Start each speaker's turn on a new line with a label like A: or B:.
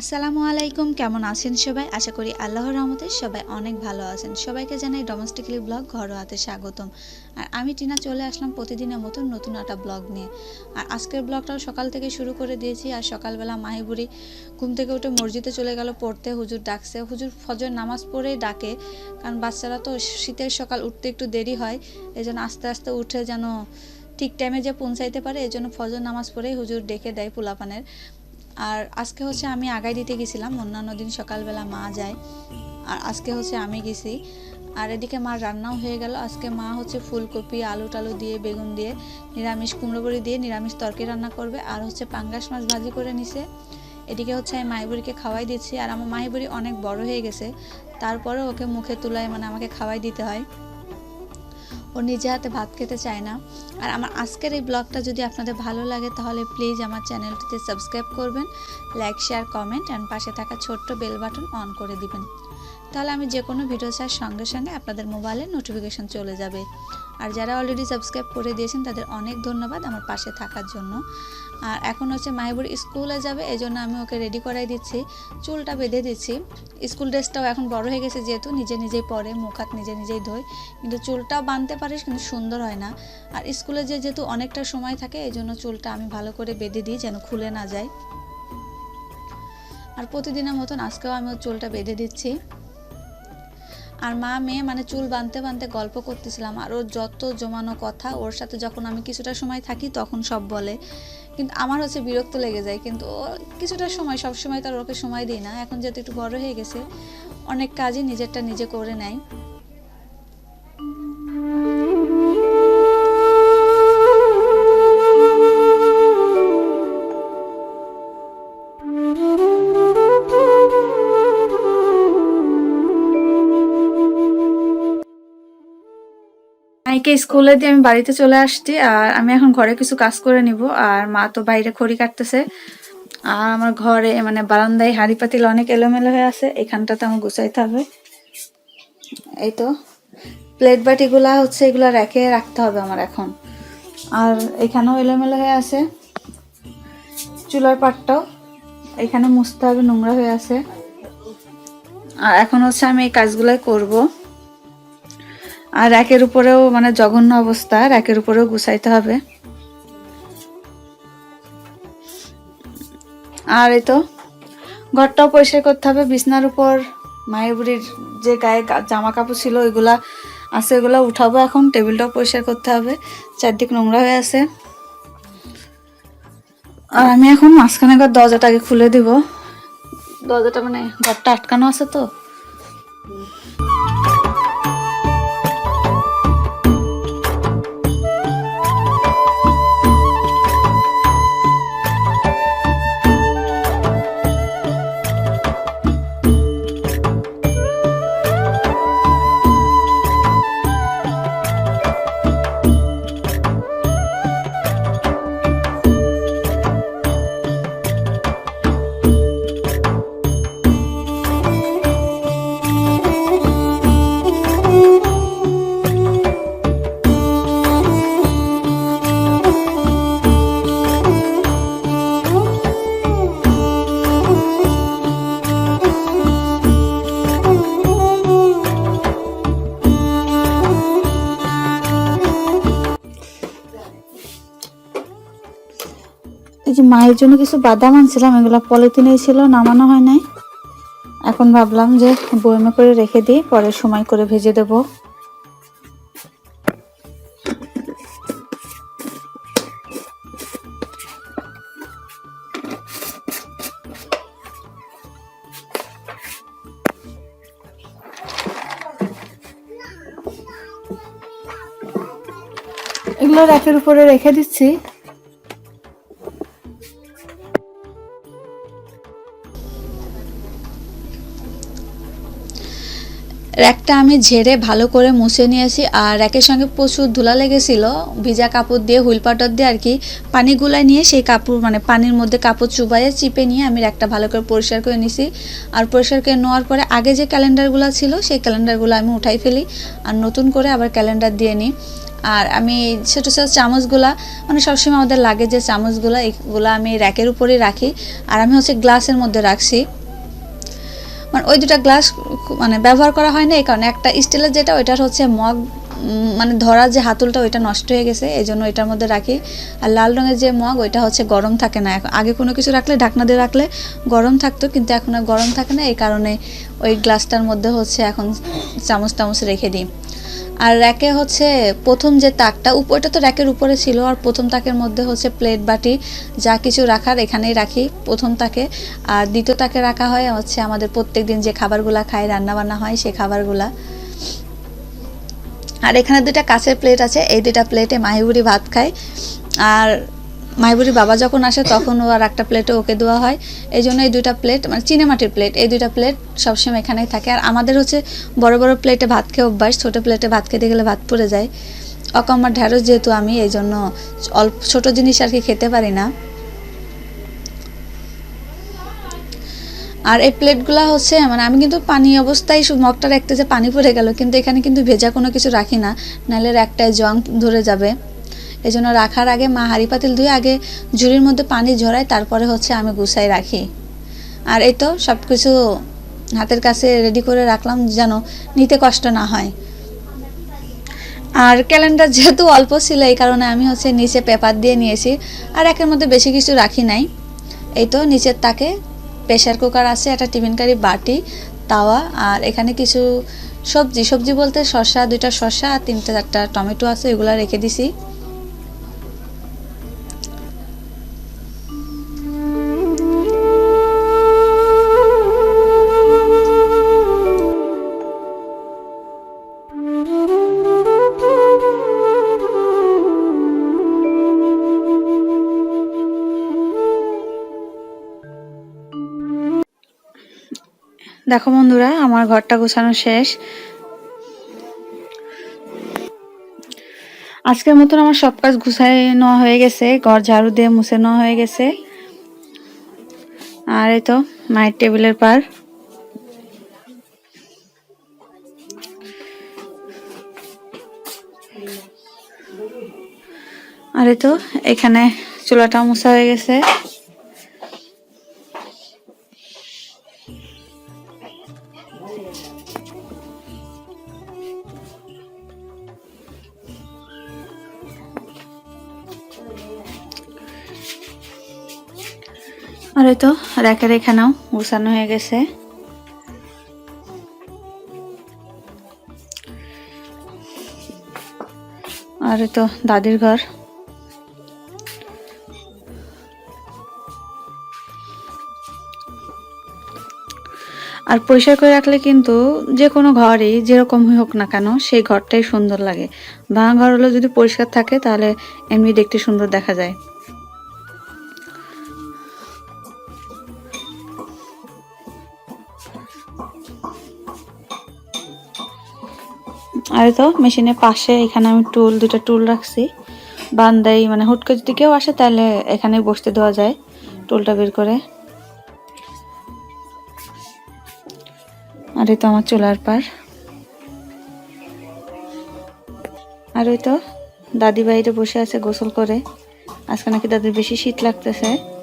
A: আসসালামু আলাইকুম, কেমন আছেন সবাই? আশা করি আল্লাহর রহমতে সবাই অনেক ভালো আছেন। সবাইকে জানাই ডোমেস্টিকলি ব্লগ ঘরোয়াতে স্বাগতম। আর আমি টিনা চলে আসলাম প্রতিদিনের মতন নতুন একটা ব্লগ নিয়ে। আর আজকের ব্লগটাও সকাল থেকে শুরু করে দিয়েছি। আর সকালবেলা মাহিবুড়ি ঘুম থেকে উঠে মসজিদে চলে গেল পড়তে। হুজুর ডাকছে। হুজুর ফজর নামাজ পড়েই ডাকে। কারণ বাচ্চারা তো শীতের সকাল উঠতে একটু দেরি হয়। এই জন্য আস্তে আস্তে উঠে যেন ঠিক টাইমে যে পৌঁছাইতে পারে, এই জন্য ফজর নামাজ পড়েই হুজুর ডেকে দেয় পোলাপানের। আর আজকে হচ্ছে আমি আগাই দিতে গেছিলাম, অন্যান্য দিন সকালবেলা মা যায়। আর আজকে হচ্ছে আমি গেছি। আর এদিকে মার রান্নাও হয়ে গেল। আজকে মা হচ্ছে ফুলকপি, আলু টালু দিয়ে, বেগুন দিয়ে, নিরামিষ কুমড়ো বড়ি দিয়ে, নিরামিষ তরকারি রান্না করবে। আর হচ্ছে পাঙ্গাস মাছ ভাজি করে নিছে। এদিকে হচ্ছে আমি মাহিবুড়িকে খাওয়াই দিচ্ছি। আর আমার মাহিবুড়ি অনেক বড় হয়ে গেছে। তারপরে ওকে মুখে তুলায় মানে আমাকে খাওয়াই দিতে হয়। ও নিজে হাতে ভাত খেতে চায় না। আর আমার আজকের এই ব্লগটা যদি আপনাদের ভালো লাগে, তাহলে প্লিজ আমার চ্যানেলটিতে সাবস্ক্রাইব করবেন লাইক শেয়ার কমেন্ট অ্যান্ড পাশে থাকা ছোট্ট বেল বাটন অন করে দিবেন। তাহলে আমি যে কোনো ভিডিও ছাড়ার সঙ্গে সঙ্গে আপনাদের মোবাইলে নোটিফিকেশন চলে যাবে। আর যারা অলরেডি সাবস্ক্রাইব করে দিয়েছেন, তাদের অনেক ধন্যবাদ আমার পাশে থাকার জন্য। আর এখন হচ্ছে মাহিবুর স্কুলে যাবে এই জন্য আমি ওকে রেডি করাই দিচ্ছি। চুলটা বেঁধে দিচ্ছি। স্কুল ড্রেসটাও এখন বড় হয়ে গেছে যেহেতু, নিজে নিজেই পরে, মুখ হাত নিজে নিজেই ধোয় কিন্তু চুলটাও বাঁধতে পারিস, কিন্তু সুন্দর হয় না। আর স্কুলে যে যেহেতু অনেকটা সময় থাকে এই জন্য চুলটা আমি ভালো করে বেঁধে দিই যেন খুলে না যায়। আর প্রতিদিনের মতন আজকেও আমি ওর চুলটা বেঁধে দিচ্ছি। আর মা মেয়ে মানে চুল বাঁধতে বাঁধতে গল্প করতেছিলাম, আর ওর যত জমানো কথা, ওর সাথে যখন আমি কিছুটা সময় থাকি তখন সব বলে। কিন্তু আমার হচ্ছে বিরক্ত লেগে যায়, কিন্তু ও কিছুটা সময় সব সময় তার ওকে সময় দিই না। এখন যেহেতু একটু বড় হয়ে গেছে, অনেক কাজই নিজেরটা নিজে করে নেয়। মাইকে স্কুলে দিয়ে আমি বাড়িতে চলে আসছি, আর আমি এখন ঘরে কিছু কাজ করে নিব, আর মা তো বাইরে খড়ি কাটতেছে। আর আমার ঘরে মানে বারান্দায় হাঁড়ি পাতিল অনেক এলোমেলো হয়ে আছে, এখানটাতে আমার গুছাইতে হবে। এই তো প্লেট বাটিগুলা হচ্ছে এগুলা রেখে রাখতে হবে আমার এখন। আর এখানেও এলোমেলো হয়ে আছে। চুলার পাটটাও, এখানে মুছতে হবে, নোংরা হয়ে আছে। আর এখন হচ্ছে আমি এই কাজগুলাই করব। আর একের উপরেও মানে জঘন্য অবস্থা একের উপরেও গুছাইতে হবে। আর এই তো, ঘরটাও পরিষ্কার করতে হবে, বিছনার উপর মায়ের যে গায়ে জামা কাপড় ছিল, ওইগুলা আছে, ওইগুলা উঠাবো এখন, টেবিলটাও পরিষ্কার করতে হবে, চারদিক নোংরা হয়ে আছে। আর আমি এখন মাঝখানে ঘর দরজাটাকে খুলে দিব। দরজাটা মানে ঘরটা আটকানো আছে তো। এই যে মায়ের জন্য কিছু বাদাম আনছিলাম, এগুলো পলিথিনে ছিল, নামানো হয় নাই। এখন ভাবলাম যে বয়মে করে রেখে দিই, পরে সময় করে ভেজে দেব। এগুলো র্যাকের উপরে রেখে দিচ্ছি। র্যাকটা আমি ঝেড়ে ভালো করে মুছে নিয়েছি আর র্যাকের সঙ্গে প্রচুর ধুলা লেগেছিল। ভিজা কাপড় দিয়ে, হুইল পাউডার দিয়ে আর কি পানি গুলায় নিয়ে সেই কাপড় মানে পানির মধ্যে কাপড় চুবাইয়ে চিপে নিয়ে আমি র্যাকটা ভালো করে পরিষ্কার করে নিছি। আর পরিষ্কার করে নেওয়ার পরে আগে যে ক্যালেন্ডারগুলো ছিল সেই ক্যালেন্ডারগুলো আমি উঠাই ফেলি আর নতুন করে আবার ক্যালেন্ডার দিয়ে নিই। আর আমি ছোটো ছোটো চামচগুলা মানে সবসময় আমাদের লাগে যে চামচগুলা এগুলো আমি র্যাকের উপরেই রাখি। আর আমি হচ্ছে গ্লাসের মধ্যে রাখছি। মানে ওই দুটা গ্লাস মানে ব্যবহার করা হয় না এই কারণে একটা স্টিলের যেটা, ওইটার হচ্ছে মগ মানে ধরা যে হাতুলটা, ওইটা নষ্ট হয়ে গেছে, এই জন্য ওইটার মধ্যে রাখি। আর লাল রঙের যে মগ, ওইটা হচ্ছে গরম থাকে না। আগে কোনো কিছু রাখলে, ঢাকনা দিয়ে রাখলে গরম থাকতো, কিন্তু এখন আর গরম থাকে না, এই কারণে ওই গ্লাসটার মধ্যে হচ্ছে এখন চামচ টামচ রেখে দিই। আর র্যাকে হচ্ছে প্রথম যে তাকটা উপরটা তো র্যাকের উপরে ছিল, আর প্রথম তাকের মধ্যে হচ্ছে প্লেট, বাটি, যা কিছু রাখার এখানেই রাখি প্রথম তাকে। আর দ্বিতীয় তাকে রাখা হয় হচ্ছে আমাদের প্রত্যেক দিন যে খাবারগুলা খাই রান্নাবান্না হয় সেই খাবারগুলা। আর এখানে দুটা কাছের প্লেট আছে, এই দুটা প্লেটে মাহিবুড়ি ভাত খায়। আর মাহিবুড়ির বাবা যখন আসে, তখন ও আর একটা প্লেটে ওকে দেওয়া হয়। এই জন্য এই দুইটা প্লেট মানে চিনেমাটির প্লেট এই দুইটা প্লেট সবসময় এখানেই থাকে। আর আমাদের হচ্ছে বড় বড় প্লেটে ভাত খেয়ে অভ্যাস, ছোটো প্লেটে ভাত খেতে গেলে ভাত পড়ে যায়। অকম্মার ঢ্যাঁড়স যেহেতু আমি, এই জন্য অল্প, ছোটো জিনিস আর কি খেতে পারি না। আর এই প্লেটগুলো হচ্ছে মানে আমি কিন্তু পানি অবস্থায় মগটা রাখতে যে পানি পড়ে গেল, কিন্তু এখানে কিন্তু ভেজা কোনো কিছু রাখি না। নাহলে একটায় জং ধরে যাবে। এই জন্য রাখার আগে মা হাঁড়ি পাতিল ধুয়ে আগে ঝুড়ির মধ্যে পানি ঝরাই তারপরে হচ্ছে আমি গুছাই রাখি। আর এই তো সব কিছু হাতের কাছে রেডি করে রাখলাম যেন নিতে কষ্ট না হয়। আর ক্যালেন্ডার যেহেতু অল্প ছিল, এই কারণে আমি হচ্ছে নিচে পেপার দিয়ে নিয়েছি, আর একের মধ্যে বেশি কিছু রাখি নাই। এই তো নিচের তাকে প্রেশার কুকার আছে, একটা টিফিন কারি বাটি, তাওয়া, আর এখানে কিছু সবজি। সবজি বলতে শসা, দুইটা শসা আর তিনটা চারটা টমেটো আছে, এগুলো রেখে দিছি। দেখো বন্ধুরা, আমার ঘরটা গোছানো শেষ। আজকের মতন আমার সব কাজ গুছাই নেওয়া হয়ে গেছে, ঘর ঝাড়ু দিয়ে মুছে নেওয়া হয়ে গেছে। আর এই তো, মায়ের টেবিলের পার। আর এই তো, এখানে চুলাটা মুছা হয়ে গেছে। আর এই তো র্যাকের এখানেও গুছানো হয়ে গেছে। আর তো, দাদির ঘর। আর পরিষ্কার করে রাখলে কিন্তু যে কোনো ঘরই যেরকম হোক না কেন, সেই ঘরটাই সুন্দর লাগে। ভাঙা ঘর হলে যদি পরিষ্কার থাকে, তাহলে এমনি দেখতে সুন্দর দেখা যায়। আর তো, মেশিনের পাশে এখানে আমি টুল দুটা টুল রাখছি। বান্দাই মানে হুট করে যদি কেউ আসে, তাহলে এখানে বসতে দেওয়া যায়, টুলটা বের করে। আর এই তো আমার চুলার পার আর ওই তো, দাদি বাইরে বসে আছে গোসল করে। আজকে নাকি দাদির বেশি শীত লাগতেছে।